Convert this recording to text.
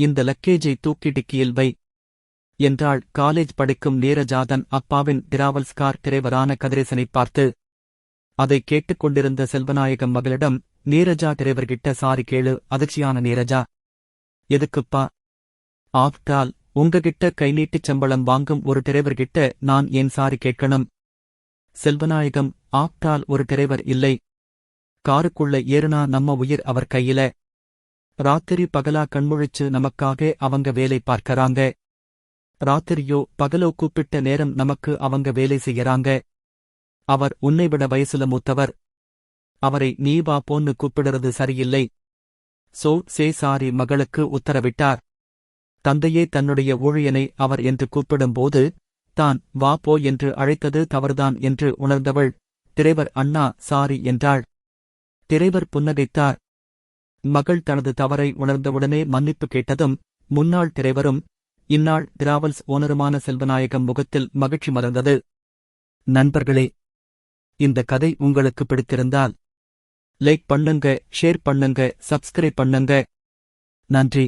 இந்த லக்கேஜை தூக்கி டிக்கியில் வை. என்றாள். காலேஜ் படிக்கும் நீரஜாதன் அப்பாவின் டிராவல்ஸ் கார் டிரைவரான கதிரேசனை பார்த்து அதை கேட்டுக் கொண்டிருந்த செல்வநாயகம் மகளிடம் நீரஜா டிரைவர்கிட்ட சாரி கேளு அதிர்ச்சியான நீரஜா. எதுக்குப்பா? ஆப்டால் உங்ககிட்ட கை நீட்டிச் சம்பளம் வாங்கும் ஒரு டிரைவர்கிட்ட நான் ஏன் சாரி கேட்கணும்? செல்வநாயகம் ஆப்டால் ஒரு டிரைவர் இல்லை. காருக்குள்ள ஏறுனா நம்ம உயிர் அவர் கையில. ராத்திரி பகலா கண்முழிச்சு நமக்காக அவங்க வேலை பார்க்கறாங்க. ராத்திரியோ பகலோ கூப்பிட்ட நேரம் நமக்கு அவங்க வேலை செய்யறாங்க. அவர் உன்னை விட வயசுல மூத்தவர். அவரை நீ வா போன்னு கூப்பிடுறது சரியில்லை. சோ சே சாரி மகளுக்கு உத்தரவிட்டார். தந்தையே தன்னுடைய ஊழியனை அவர் என்று கூப்பிடும்போது தான் வா போ என்று அழைத்தது தவறுதான் என்று உணர்ந்தவள். திரைவர் அண்ணா சாரி என்றாள். திரைவர் புன்னகைத்தார். மகள் தனது தவறை உணர்ந்தவுடனே மன்னிப்பு கேட்டதும் முன்னாள் திரைவரும் இந்நாள் டிராவல்ஸ் ஓனருமான செல்வநாயகம் முகத்தில் மகிழ்ச்சி மறந்தது நண்பர்களே இந்த கதை உங்களுக்கு பிடித்திருந்தால் லைக் பண்ணுங்க ஷேர் பண்ணுங்க சப்ஸ்கிரைப் பண்ணுங்க. நன்றி.